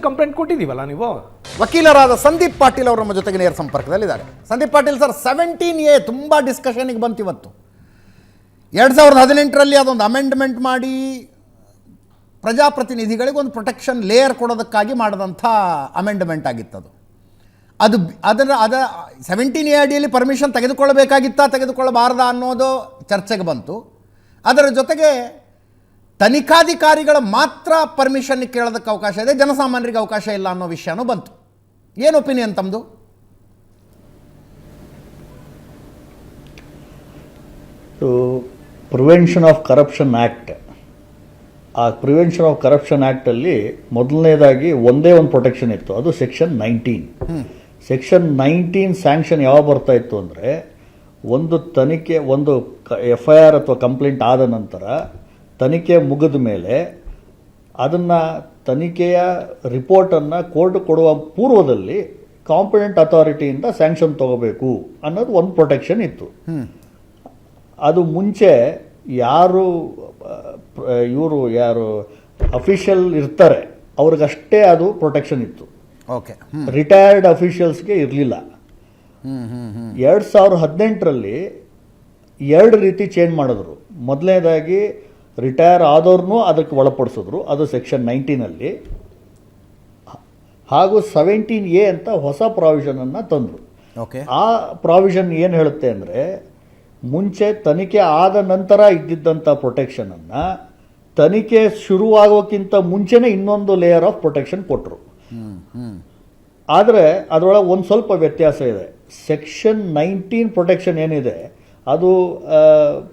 Complaint ಕೊಟ್ಟಿದ್ದೀವಲ್ಲ ನೀವು? ವಕೀಲರಾದ ಸಂದೀಪ್ ಪಾಟೀಲ್ ಅವರು ನಮ್ಮ ಜೊತೆಗೆ ನೇರ ಸಂಪರ್ಕದಲ್ಲಿದ್ದಾರೆ. Sandeep Patil sir seventeen A ತುಂಬ ಡಿಸ್ಕಷನಿಗೆ ಬಂತು ಇವತ್ತು. ಎರಡು ಸಾವಿರದ ಹದಿನೆಂಟರಲ್ಲಿ ಅದೊಂದು ಅಮೆಂಡ್ಮೆಂಟ್ ಮಾಡಿ ಪ್ರಜಾಪ್ರತಿನಿಧಿಗಳಿಗೆ ಒಂದು ಪ್ರೊಟೆಕ್ಷನ್ ಲೇಯರ್ ಕೊಡೋದಕ್ಕಾಗಿ ಮಾಡಿದಂಥ ಅಮೆಂಡ್ಮೆಂಟ್ ಆಗಿತ್ತದು ಅದು. ಅದು ಅದರ, ಅದ ಸೆವೆಂಟೀನ್ ಎ ಅಡಿಯಲ್ಲಿ ಪರ್ಮಿಷನ್ ತೆಗೆದುಕೊಳ್ಳಬೇಕಾಗಿತ್ತಾ ತೆಗೆದುಕೊಳ್ಳಬಾರ್ದಾ ಅನ್ನೋದು ಚರ್ಚೆಗೆ ಬಂತು. ಅದರ ಜೊತೆಗೆ ತನಿಖಾಧಿಕಾರಿಗಳ ಮಾತ್ರ ಪರ್ಮಿಷನ್ ಕೇಳೋದಕ್ಕೆ ಅವಕಾಶ ಇದೆ. ಜನಸಾಮಾನ್ಯರಿಗೆ ಅವಕಾಶ ಇಲ್ಲ ಅನ್ನೋ ವಿಷಯನೂ ಬಂತು. ಏನು ಒಪಿನಿಯನ್ ತಮ್ಮದು ಪ್ರಿವೆನ್ಷನ್ ಆಫ್ ಕರಪ್ಷನ್ ಆ್ಯಕ್ಟ್ ಆ ಪ್ರಿವೆನ್ಷನ್ ಆಫ್ ಕರಪ್ಷನ್ ಆ್ಯಕ್ಟಲ್ಲಿ ಮೊದಲನೇದಾಗಿ ಒಂದೇ ಒಂದು ಪ್ರೊಟೆಕ್ಷನ್ ಇತ್ತು. ಅದು section nineteen section nineteen sanction ಯಾವಾಗ ಬರ್ತಾ ಇತ್ತು ಅಂದರೆ ಒಂದು ತನಿಖೆ ಒಂದು ಎಫ್ ಐ ಆರ್ ಅಥವಾ ಕಂಪ್ಲೇಂಟ್ ಆದ ನಂತರ ತನಿಖೆ ಮುಗಿದ ಮೇಲೆ ಅದನ್ನು ತನಿಖೆಯ ರಿಪೋರ್ಟನ್ನು ಕೋರ್ಟ್ ಕೊಡುವ ಪೂರ್ವದಲ್ಲಿ ಕಾಂಪಿಡೆಂಟ್ ಅಥಾರಿಟಿಯಿಂದ ಸ್ಯಾಂಕ್ಷನ್ ತಗೋಬೇಕು ಅನ್ನೋದು ಒಂದು ಪ್ರೊಟೆಕ್ಷನ್ ಇತ್ತು. ಅದು ಮುಂಚೆ ಯಾರು ಇವರು ಯಾರು ಅಫಿಷಿಯಲ್ ಇರ್ತಾರೆ ಅವ್ರಿಗಷ್ಟೇ ಅದು ಪ್ರೊಟೆಕ್ಷನ್ ಇತ್ತು. ಓಕೆ. ರಿಟೈರ್ಡ್ ಅಫಿಷಿಯಲ್ಸ್ಗೆ ಇರಲಿಲ್ಲ. ಎರಡು ಸಾವಿರದ ಹದಿನೆಂಟರಲ್ಲಿ ಎರಡು ರೀತಿ ಚೇಂಜ್ ಮಾಡಿದ್ರು. ಮೊದಲನೇದಾಗಿ ರಿಟೈರ್ ಆದವ್ರನ್ನೂ ಅದಕ್ಕೆ ಒಳಪಡಿಸಿದ್ರು. ಅದು ಸೆಕ್ಷನ್ ನೈನ್ಟೀನಲ್ಲಿ. ಹಾಗೂ ಸೆವೆಂಟೀನ್ ಎ ಅಂತ ಹೊಸ ಪ್ರಾವಿಷನನ್ನು ತಂದರು. ಓಕೆ. ಆ ಪ್ರಾವಿಷನ್ ಏನು ಹೇಳುತ್ತೆ ಅಂದರೆ ಮುಂಚೆ ತನಿಖೆ ಆದ ನಂತರ ಇದ್ದಿದ್ದಂಥ ಪ್ರೊಟೆಕ್ಷನನ್ನು ತನಿಖೆ ಶುರುವಾಗೋಕ್ಕಿಂತ ಮುಂಚೆನೇ ಇನ್ನೊಂದು ಲೇಯರ್ ಆಫ್ ಪ್ರೊಟೆಕ್ಷನ್ ಕೊಟ್ಟರು ಆದರೆ ಅದರೊಳಗೆ ಒಂದು ಸ್ವಲ್ಪ ವ್ಯತ್ಯಾಸ ಇದೆ. ಸೆಕ್ಷನ್ ನೈನ್ಟೀನ್ ಪ್ರೊಟೆಕ್ಷನ್ ಏನಿದೆ ಅದು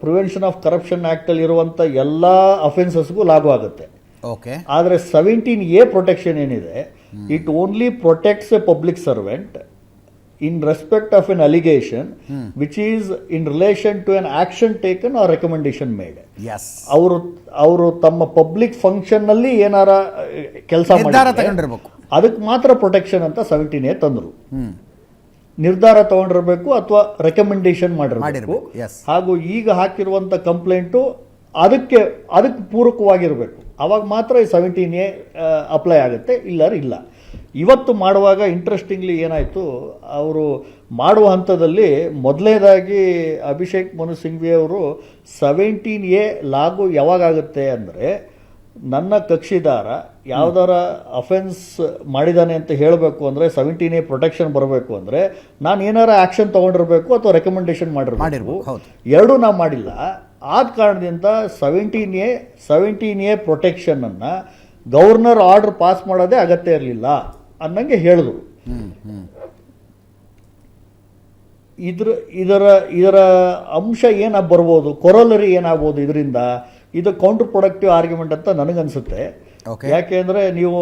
ಪ್ರಿವೆನ್ಷನ್ ಆಫ್ ಕರಪ್ಷನ್ ಆ್ಯಕ್ಟಲ್ಲಿ ಇರುವಂಥ ಎಲ್ಲ ಅಫೆನ್ಸಸ್ಗೂ ಲಾಗು ಆಗುತ್ತೆ. ಓಕೆ ಆದರೆ ಸೆವೆಂಟೀನ್ ಎ ಪ್ರೊಟೆಕ್ಷನ್ ಏನಿದೆ it only protects a public servant in respect of an allegation which is in relation to an action taken or recommendation made ಅವರು ಅವರು ತಮ್ಮ ಪಬ್ಲಿಕ್ ಫಂಕ್ಷನ್ನಲ್ಲಿ ಏನಾರ ಕೆಲಸ. ಅದಕ್ಕೆ ಮಾತ್ರ ಪ್ರೊಟೆಕ್ಷನ್ ಅಂತ ಸೆವೆಂಟೀನ್ ಎ ತಂದರು. ನಿರ್ಧಾರ ತಗೊಂಡಿರಬೇಕು ಅಥವಾ ರೆಕಮೆಂಡೇಶನ್ ಮಾಡಿರಬೇಕು. ಹಾಗೂ ಈಗ ಹಾಕಿರುವಂಥ ಕಂಪ್ಲೇಂಟು ಅದಕ್ಕೆ ಅದಕ್ಕೆ ಪೂರಕವಾಗಿರಬೇಕು. ಅವಾಗ ಮಾತ್ರ ಈ ಸೆವೆಂಟೀನ್ ಎ ಅಪ್ಲೈ ಆಗುತ್ತೆ ಇಲ್ಲರ ಇಲ್ಲ. ಇವತ್ತು ಮಾಡುವಾಗ ಇಂಟ್ರೆಸ್ಟಿಂಗ್ಲಿ ಏನಾಯಿತು ಅವರು ಮಾಡುವ ಹಂತದಲ್ಲಿ ಮೊದಲನೇದಾಗಿ ಅಭಿಷೇಕ್ ಮನು ಸಿಂಘ್ವಿ ಅವರು ಸೆವೆಂಟೀನ್ ಎ ಲಾಗು ಯಾವಾಗಾಗುತ್ತೆ ಅಂದರೆ ನನ್ನ ಕಕ್ಷಿದಾರ ಯಾವ್ದಾರ ಅಫೆನ್ಸ್ ಮಾಡಿದ್ದಾನೆ ಅಂತ ಹೇಳಬೇಕು ಅಂದರೆ ಸೆವೆಂಟೀನ್ ಎ ಪ್ರೊಟೆಕ್ಷನ್ ಬರಬೇಕು ಅಂದರೆ ನಾನು ಏನಾರ ಆ್ಯಕ್ಷನ್ ತಗೊಂಡಿರಬೇಕು ಅಥವಾ ರೆಕಮೆಂಡೇಷನ್ ಮಾಡಿರಬೇಕು. ಎರಡೂ ನಾವು ಮಾಡಿಲ್ಲ. ಆದ ಕಾರಣದಿಂದ ಸೆವೆಂಟೀನ್ ಎ ಸೆವೆಂಟೀನ್ ಎ ಪ್ರೊಟೆಕ್ಷನನ್ನು ಗವರ್ನರ್ ಆರ್ಡರ್ ಪಾಸ್ ಮಾಡೋದೇ ಅಗತ್ಯ ಇರಲಿಲ್ಲ ಅನ್ನಂಗೆ ಹೇಳಿದ್ರು ಇದ್ರ ಇದರ ಇದರ ಅಂಶ ಏನ ಬರ್ಬೋದು ಕೊರಲರಿ ಏನಾಗ್ಬೋದು ಇದರಿಂದ? ಇದು ಕೌಂಟರ್ ಪ್ರೊಡಕ್ಟಿವ್ ಆರ್ಗ್ಯುಮೆಂಟ್ ಅಂತ ನನಗನ್ಸುತ್ತೆ. Okay. ಯಾಕೆಂದರೆ ನೀವು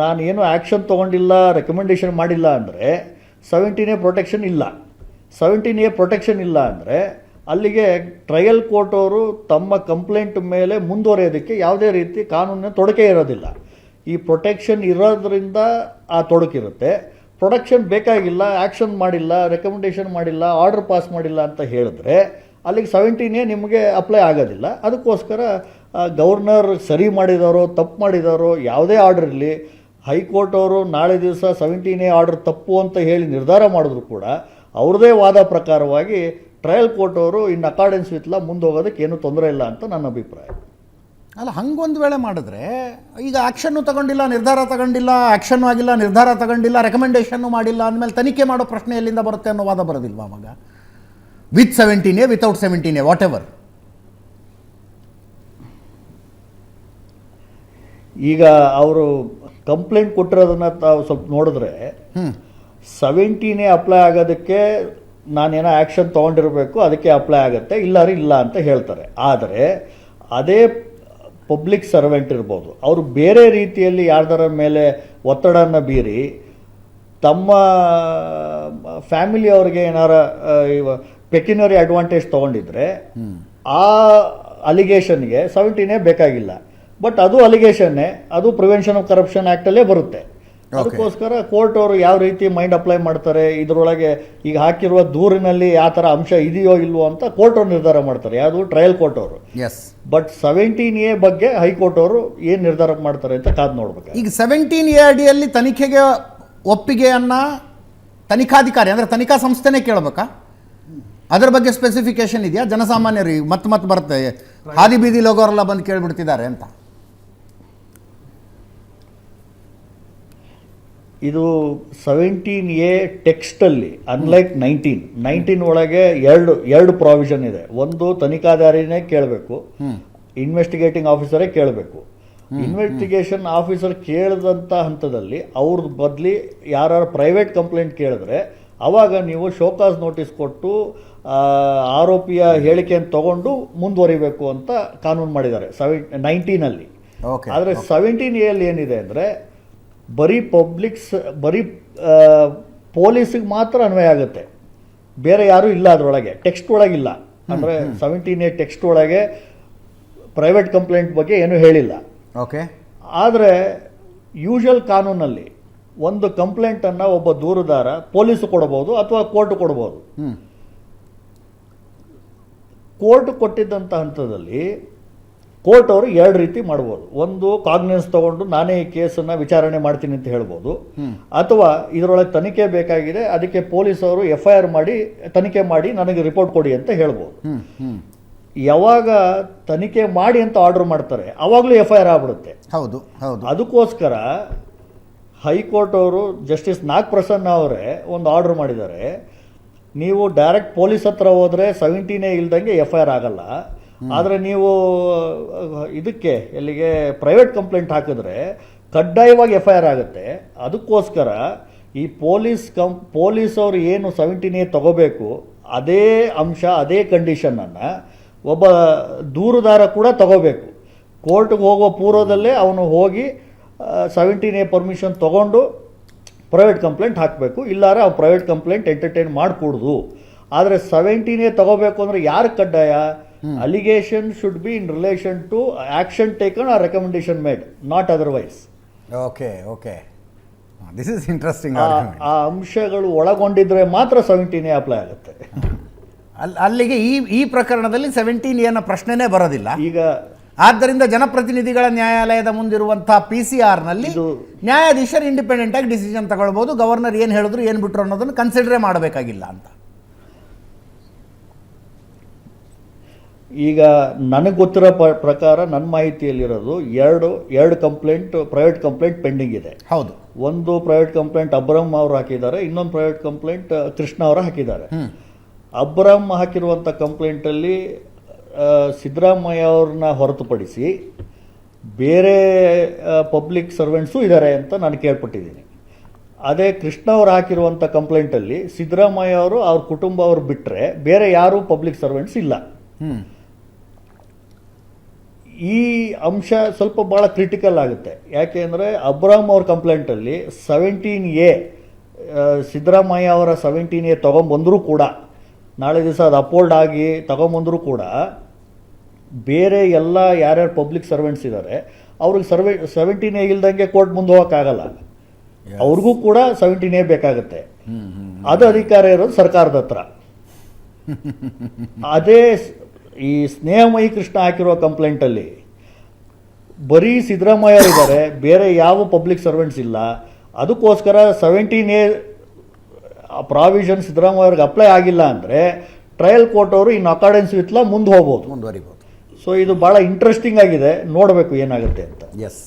ನಾನು ಏನು ಆ್ಯಕ್ಷನ್ ತೊಗೊಂಡಿಲ್ಲ ರೆಕಮೆಂಡೇಶನ್ ಮಾಡಿಲ್ಲ ಅಂದರೆ ಸೆವೆಂಟೀನ್ ಎ ಪ್ರೊಟೆಕ್ಷನ್ ಇಲ್ಲ. ಸೆವೆಂಟೀನ್ ಎ ಪ್ರೊಟೆಕ್ಷನ್ ಇಲ್ಲ ಅಂದರೆ ಅಲ್ಲಿಗೆ ಟ್ರಯಲ್ ಕೋರ್ಟ್ ಅವರು ತಮ್ಮ ಕಂಪ್ಲೇಂಟ್ ಮೇಲೆ ಮುಂದುವರೆಯೋದಕ್ಕೆ ಯಾವುದೇ ರೀತಿ ಕಾನೂನಿನ ತೊಡಕೆ ಇರೋದಿಲ್ಲ. ಈ ಪ್ರೊಟೆಕ್ಷನ್ ಇರೋದ್ರಿಂದ ಆ ತೊಡಕಿರುತ್ತೆ ಪ್ರೊಡಕ್ಷನ್ ಬೇಕಾಗಿಲ್ಲ ಆ್ಯಕ್ಷನ್ ಮಾಡಿಲ್ಲ ರೆಕಮೆಂಡೇಷನ್ ಮಾಡಿಲ್ಲ ಆರ್ಡರ್ ಪಾಸ್ ಮಾಡಿಲ್ಲ ಅಂತ ಹೇಳಿದ್ರೆ ಅಲ್ಲಿಗೆ ಸೆವೆಂಟೀನೇ ನಿಮಗೆ ಅಪ್ಲೈ ಆಗೋದಿಲ್ಲ. ಅದಕ್ಕೋಸ್ಕರ ಗವರ್ನರ್ ಸರಿ ಮಾಡಿದಾರೋ, ತಪ್ಪು ಮಾಡಿದಾರೋ, ಯಾವುದೇ ಆರ್ಡರ್ ಇರಲಿ, ಹೈಕೋರ್ಟ್ ಅವರು ನಾಳೆ ದಿವಸ ಸೆವೆಂಟೀನೇ ಆರ್ಡರ್ ತಪ್ಪು ಅಂತ ಹೇಳಿ ನಿರ್ಧಾರ ಮಾಡಿದ್ರು ಕೂಡ, ಅವ್ರದೇ ವಾದ ಪ್ರಕಾರವಾಗಿ ಟ್ರಯಲ್ ಕೋರ್ಟ್ ಅವರು ಇನ್ ಅಕಾರ್ಡೆನ್ಸ್ ವಿತ್ ಮುಂದೆ ಹೋಗೋದಕ್ಕೆ ಏನೂ ತೊಂದರೆ ಇಲ್ಲ ಅಂತ ನನ್ನ ಅಭಿಪ್ರಾಯ. ಅಲ್ಲ, ಹಂಗೊಂದು ವೇಳೆ ಮಾಡಿದ್ರೆ, ಈಗ ಆ್ಯಕ್ಷನ್ನು ತಗೊಂಡಿಲ್ಲ, ನಿರ್ಧಾರ ತಗೊಂಡಿಲ್ಲ ಆ್ಯಕ್ಷನ್ನು ಆಗಿಲ್ಲ, ನಿರ್ಧಾರ ತಗೊಂಡಿಲ್ಲ ರೆಕಮೆಂಡೇಷನ್ನು ಮಾಡಿಲ್ಲ ಅಂದಮೇಲೆ ತನಿಖೆ ಮಾಡೋ ಪ್ರಶ್ನೆ ಎಲ್ಲಿಂದ ಬರುತ್ತೆ ಅನ್ನೋ ವಾದ ಬರೋದಿಲ್ವಾ ಅವಾಗ? With seventeen A without seventeen A whatever ಈಗ ಅವರು ಕಂಪ್ಲೇಂಟ್ ಕೊಟ್ಟಿರೋದನ್ನ ತಾವು ಸ್ವಲ್ಪ ನೋಡಿದ್ರೆ ಸೆವೆಂಟೀನೇ ಅಪ್ಲೈ ಆಗೋದಕ್ಕೆ ನಾನೇನೋ ಆ್ಯಕ್ಷನ್ ತೊಗೊಂಡಿರಬೇಕು ಅದಕ್ಕೆ ಅಪ್ಲೈ ಆಗುತ್ತೆ ಇಲ್ಲಾರು ಇಲ್ಲ ಅಂತ ಹೇಳ್ತಾರೆ. ಆದರೆ ಅದೇ ಪಬ್ಲಿಕ್ ಸರ್ವೆಂಟ್ ಇರ್ಬೋದು. ಅವರು ಬೇರೆ ರೀತಿಯಲ್ಲಿ ಯಾರ್ದರ ಮೇಲೆ ಒತ್ತಡನ ಬೀರಿ ತಮ್ಮ ಫ್ಯಾಮಿಲಿ ಅವ್ರಿಗೆ ಏನಾರ ಪೆಕ್ಯುನರಿ ಅಡ್ವಾಂಟೇಜ್ ತೊಗೊಂಡಿದ್ರೆ ಆ ಅಲಿಗೇಷನ್ಗೆ ಸೆವೆಂಟೀನೇ ಬೇಕಾಗಿಲ್ಲ. ಬಟ್ ಅದು ಅಲಿಗೇಷನ್ನೇ ಅದು ಪ್ರಿವೆನ್ಷನ್ ಆಫ್ ಕರಪ್ಷನ್ ಆ್ಯಕ್ಟಲ್ಲೇ ಬರುತ್ತೆ. ಅದಕ್ಕೋಸ್ಕರ ಕೋರ್ಟ್ ಅವರು ಯಾವ ರೀತಿ ಮೈಂಡ್ ಅಪ್ಲೈ ಮಾಡ್ತಾರೆ ಇದರೊಳಗೆ ಈಗ ಹಾಕಿರುವ ದೂರಿನಲ್ಲಿ ಯಾವ ಥರ ಅಂಶ ಇದೆಯೋ ಇಲ್ವೋ ಅಂತ ಕೋರ್ಟ್ ಅವರು ನಿರ್ಧಾರ ಮಾಡ್ತಾರೆ ಯಾವುದು ಟ್ರಯಲ್ ಕೋರ್ಟ್ ಅವರು. ಎಸ್ ಬಟ್ ಸೆವೆಂಟೀನ್ ಎ ಬಗ್ಗೆ ಹೈಕೋರ್ಟ್ ಅವರು ಏನು ನಿರ್ಧಾರ ಮಾಡ್ತಾರೆ ಅಂತ ಕಾದು ನೋಡ್ಬೇಕು. ಈಗ ಸೆವೆಂಟೀನ್ ಎ ಅಡಿಯಲ್ಲಿ ತನಿಖೆಗೆ ಒಪ್ಪಿಗೆಯನ್ನ ತನಿಖಾಧಿಕಾರಿ ಅಂದರೆ ತನಿಖಾ ಸಂಸ್ಥೆನೇ ಕೇಳಬೇಕಾ? ಅದರ ಬಗ್ಗೆ ಸ್ಪೆಸಿಫಿಕೇಶನ್ ಇದೆಯಾ? ಜನಸಾಮಾನ್ಯರಿಗೆ ಮತ್ತೆ ಮತ್ತೆ ಬರುತ್ತೆ. ಹಾದಿ ಬೀದಿ ಲೋಗೋರೆಲ್ಲ ಬಂದು ಕೇಳಿಬಿಡ್ತಿದ್ದಾರೆ ಅಂತ. ಇದು ಸೆವೆಂಟೀನ್ ಎ ಟೆಕ್ಸ್ಟಲ್ಲಿ ಅನ್ಲೈಕ್ ನೈನ್ಟೀನ್ ನೈನ್ಟೀನ್ ಒಳಗೆ ಎರಡು ಎರಡು ಪ್ರಾವಿಷನ್ ಇದೆ. ಒಂದು ತನಿಖಾಧಾರಿನೇ ಕೇಳಬೇಕು. ಇನ್ವೆಸ್ಟಿಗೇಟಿಂಗ್ ಆಫೀಸರೇ ಕೇಳಬೇಕು. ಇನ್ವೆಸ್ಟಿಗೇಷನ್ ಆಫೀಸರ್ ಕೇಳಿದಂಥ ಹಂತದಲ್ಲಿ ಅವ್ರ ಬದಲಿ ಯಾರು ಪ್ರೈವೇಟ್ ಕಂಪ್ಲೇಂಟ್ ಕೇಳಿದ್ರೆ ಅವಾಗ ನೀವು ಶೋಕಾಸ್ ನೋಟಿಸ್ ಕೊಟ್ಟು ಆರೋಪಿಯ ಹೇಳಿಕೆಯನ್ನು ತಗೊಂಡು ಮುಂದುವರಿಬೇಕು ಅಂತ ಕಾನೂನು ಮಾಡಿದ್ದಾರೆ. ಸೆವೆನ್ ನೈನ್ಟೀನಲ್ಲಿ ಆದರೆ ಸೆವೆಂಟೀನ್ ಎಲ್ಲಿ ಏನಿದೆ ಅಂದರೆ ಬರೀ ಪಬ್ಲಿಕ್ಸ್ ಬರೀ ಪೊಲೀಸಿಗೆ ಮಾತ್ರ ಅನ್ವಯ ಆಗುತ್ತೆ. ಬೇರೆ ಯಾರೂ ಇಲ್ಲ ಅದರೊಳಗೆ ಟೆಕ್ಸ್ಟ್ ಒಳಗಿಲ್ಲ. ಅಂದರೆ ಸೆವೆಂಟೀನ್ ಏ ಟೆಕ್ಸ್ಟ್ ಒಳಗೆ ಪ್ರೈವೇಟ್ ಕಂಪ್ಲೇಂಟ್ ಬಗ್ಗೆ ಏನೂ ಹೇಳಿಲ್ಲ. ಓಕೆ ಆದರೆ ಯೂಶುವಲ್ ಕಾನೂನಲ್ಲಿ ಒಂದು ಕಂಪ್ಲೇಂಟನ್ನು ಒಬ್ಬ ದೂರುದಾರ ಪೊಲೀಸ್ ಕೊಡಬಹುದು ಅಥವಾ ಕೋರ್ಟ್ ಕೊಡಬಹುದು ಕೋರ್ಟ್ ಕೊಟ್ಟಿದ್ದಂಥ ಹಂತದಲ್ಲಿ ಕೋರ್ಟ್ ಅವರು ಎರಡು ರೀತಿ ಮಾಡ್ಬೋದು. ಒಂದು ಕಾಗ್ನೆನ್ಸ್ ತಗೊಂಡು ನಾನೇ ಈ ಕೇಸನ್ನು ವಿಚಾರಣೆ ಮಾಡ್ತೀನಿ ಅಂತ ಹೇಳ್ಬೋದು. ಅಥವಾ ಇದರೊಳಗೆ ತನಿಖೆ ಬೇಕಾಗಿದೆ ಅದಕ್ಕೆ ಪೊಲೀಸ್ ಅವರು ಎಫ್ ಐ ಆರ್ ಮಾಡಿ ತನಿಖೆ ಮಾಡಿ ನನಗೆ ರಿಪೋರ್ಟ್ ಕೊಡಿ ಅಂತ ಹೇಳ್ಬೋದು. ಯಾವಾಗ ತನಿಖೆ ಮಾಡಿ ಅಂತ ಆರ್ಡರ್ ಮಾಡ್ತಾರೆ ಅವಾಗಲೂ ಎಫ್ ಐ ಆರ್ ಆಗ್ಬಿಡುತ್ತೆ. ಹೌದು ಹೌದು. ಅದಕ್ಕೋಸ್ಕರ ಹೈಕೋರ್ಟ್ ಅವರು ಜಸ್ಟಿಸ್ ನಾಗ್ ಪ್ರಸನ್ನ ಅವರೇ ಒಂದು ಆರ್ಡರ್ ಮಾಡಿದ್ದಾರೆ. ನೀವು ಡೈರೆಕ್ಟ್ ಪೊಲೀಸ್ ಹತ್ರ ಹೋದರೆ ಸೆವೆಂಟೀನೇ ಇಲ್ದಂಗೆ ಎಫ್ ಐ ಆರ್ ಆಗಲ್ಲ. ಆದರೆ ನೀವು, ಇದಕ್ಕೆ ಎಲ್ಲಿಗೆ ಪ್ರೈವೇಟ್ ಕಂಪ್ಲೇಂಟ್ ಹಾಕಿದ್ರೆ ಕಡ್ಡಾಯವಾಗಿ ಎಫ್ ಐ ಆರ್ ಆಗುತ್ತೆ. ಅದಕ್ಕೋಸ್ಕರ ಈ ಪೊಲೀಸ್ ಕಂ, ಪೊಲೀಸ್ ಅವರು ಏನು ಸೆವೆಂಟೀನ್ ಎ ತಗೋಬೇಕು, ಅದೇ ಅಂಶ, ಅದೇ ಕಂಡೀಷನನ್ನು ಒಬ್ಬ ದೂರುದಾರ ಕೂಡ ತಗೋಬೇಕು. ಕೋರ್ಟ್ಗೆ ಹೋಗುವ ಪೂರ್ವದಲ್ಲೇ ಅವನು ಹೋಗಿ ಸೆವೆಂಟೀನ್ ಎ ಪರ್ಮಿಷನ್ ತೊಗೊಂಡು ಪ್ರೈವೇಟ್ ಕಂಪ್ಲೇಂಟ್ ಹಾಕಬೇಕು. ಇಲ್ಲಾರೆ ಅವ್ನು ಪ್ರೈವೇಟ್ ಕಂಪ್ಲೇಂಟ್ ಎಂಟರ್ಟೈನ್ ಮಾಡಿಕೊಡ್ದು. ಆದರೆ ಸೆವೆಂಟೀನ್ ಎ ತಗೋಬೇಕು ಅಂದರೆ ಯಾರು ಕಡ್ಡಾಯ? Allegation should be in relation to action taken or recommendation made not otherwise okay okay this is interesting ಆ ಅಂಶಗಳು ಒಳಗೊಂಡಿದ್ರೆ ಮಾತ್ರ ಸೆವೆಂಟೀನ್ ಎ ಅಪ್ಲೈ ಆಗುತ್ತೆ. ಅಲ್ಲಿ ಅಲ್ಲಿಗೆ ಈ ಈ ಪ್ರಕರಣದಲ್ಲಿ ಸೆವೆಂಟೀನ್ ಎನ ಪ್ರಶ್ನೆನೇ ಬರೋದಿಲ್ಲ. ಈಗ ಆದ್ದರಿಂದ ಜನಪ್ರತಿನಿಧಿಗಳ ನ್ಯಾಯಾಲಯದ ಮುಂದಿರುವಂತಹ ಪಿ ಸಿ ಆರ್ನಲ್ಲಿ ನ್ಯಾಯಾಧೀಶರು ಇಂಡಿಪೆಂಡೆಂಟ್ ಆಗಿ ಡಿಸಿಷನ್ ತಗೊಳ್ಬೋದು ಗವರ್ನರ್ ಏನು ಹೇಳಿದ್ರು ಏನು ಬಿಟ್ರು ಅನ್ನೋದನ್ನು ಕನ್ಸಿಡರೇ ಮಾಡಬೇಕಾಗಿಲ್ಲ ಅಂತ. ಈಗ ನನಗೆ ಗೊತ್ತಿರೋ ಪ- ಪ್ರಕಾರ ನನ್ನ ಮಾಹಿತಿಯಲ್ಲಿರೋದು ಎರಡು ಎರಡು ಕಂಪ್ಲೇಂಟ್ ಪ್ರೈವೇಟ್ ಕಂಪ್ಲೇಂಟ್ ಪೆಂಡಿಂಗ್ ಇದೆ. ಹೌದು. ಒಂದು ಪ್ರೈವೇಟ್ ಕಂಪ್ಲೇಂಟ್ ಅಬ್ರಹ್ಮ ಅವರು ಹಾಕಿದ್ದಾರೆ ಇನ್ನೊಂದು ಪ್ರೈವೇಟ್ ಕಂಪ್ಲೇಂಟ್ ಕೃಷ್ಣ ಅವರು ಹಾಕಿದ್ದಾರೆ. ಅಬ್ರಹ್ಮ ಹಾಕಿರುವಂಥ ಕಂಪ್ಲೇಂಟಲ್ಲಿ ಸಿದ್ದರಾಮಯ್ಯ ಅವ್ರನ್ನ ಹೊರತುಪಡಿಸಿ ಬೇರೆ ಪಬ್ಲಿಕ್ ಸರ್ವೆಂಟ್ಸು ಇದ್ದಾರೆ ಅಂತ ನಾನು ಕೇಳ್ಪಟ್ಟಿದ್ದೀನಿ. ಅದೇ ಕೃಷ್ಣ ಅವರು ಹಾಕಿರುವಂಥ ಕಂಪ್ಲೇಂಟಲ್ಲಿ ಸಿದ್ದರಾಮಯ್ಯ ಅವರು ಅವ್ರ ಕುಟುಂಬ ಅವ್ರು ಬಿಟ್ಟರೆ ಬೇರೆ ಯಾರೂ ಪಬ್ಲಿಕ್ ಸರ್ವೆಂಟ್ಸ್ ಇಲ್ಲ. ಈ ಅಂಶ ಸ್ವಲ್ಪ ಭಾಳ ಕ್ರಿಟಿಕಲ್ ಆಗುತ್ತೆ. ಯಾಕೆ ಅಂದರೆ ಅಬ್ರಾಮ್ ಅವ್ರ ಕಂಪ್ಲೇಂಟಲ್ಲಿ ಸೆವೆಂಟೀನ್ ಎ ಸಿದ್ದರಾಮಯ್ಯ ಅವರ ಸೆವೆಂಟೀನ್ ಎ ತೊಗೊಂಬಂದರೂ ಕೂಡ ನಾಳೆ ದಿವಸ ಅದು ಅಪೋಲ್ಡ್ ಆಗಿ ತೊಗೊಂಬಂದರೂ ಕೂಡ ಬೇರೆ ಎಲ್ಲ ಯಾರ್ಯಾರು ಪಬ್ಲಿಕ್ ಸರ್ವೆಂಟ್ಸ್ ಇದ್ದಾರೆ ಅವ್ರಿಗೆ ಸರ್ವೆ ಸೆವೆಂಟೀನ್ ಎ ಇಲ್ದಂಗೆ ಕೋರ್ಟ್ ಮುಂದೆ ಹೋಗೋಕ್ಕಾಗಲ್ಲ. ಅವ್ರಿಗೂ ಕೂಡ ಸೆವೆಂಟೀನ್ ಎ ಬೇಕಾಗುತ್ತೆ. ಅದು ಅಧಿಕಾರ ಇರೋದು ಸರ್ಕಾರದ ಹತ್ರ. ಅದೇ ಈ ಸ್ನೇಹಮಯಿ ಕೃಷ್ಣ ಹಾಕಿರೋ ಕಂಪ್ಲೇಂಟಲ್ಲಿ ಬರೀ ಸಿದ್ದರಾಮಯ್ಯ ಇದ್ದಾರೆ ಬೇರೆ ಯಾವ ಪಬ್ಲಿಕ್ ಸರ್ವೆಂಟ್ಸ್ ಇಲ್ಲ. ಅದಕ್ಕೋಸ್ಕರ ಸೆವೆಂಟೀನ್ ಎ ಪ್ರಾವಿಷನ್ ಸಿದ್ದರಾಮಯ್ಯ ಅವ್ರಿಗೆ ಅಪ್ಲೈ ಆಗಿಲ್ಲ ಅಂದರೆ ಟ್ರಯಲ್ ಕೋರ್ಟ್ ಅವರು ಇನ್ ಅಕಾರ್ಡೆನ್ಸ್ ವಿತ್ಲ ಮುಂದೆ ಹೋಗ್ಬೋದು. ಮುಂದುವರಿಬೋದು. ಸೊ ಇದು ಭಾಳ ಇಂಟ್ರೆಸ್ಟಿಂಗ್ ಆಗಿದೆ. ನೋಡಬೇಕು ಏನಾಗುತ್ತೆ ಅಂತ. ಎಸ್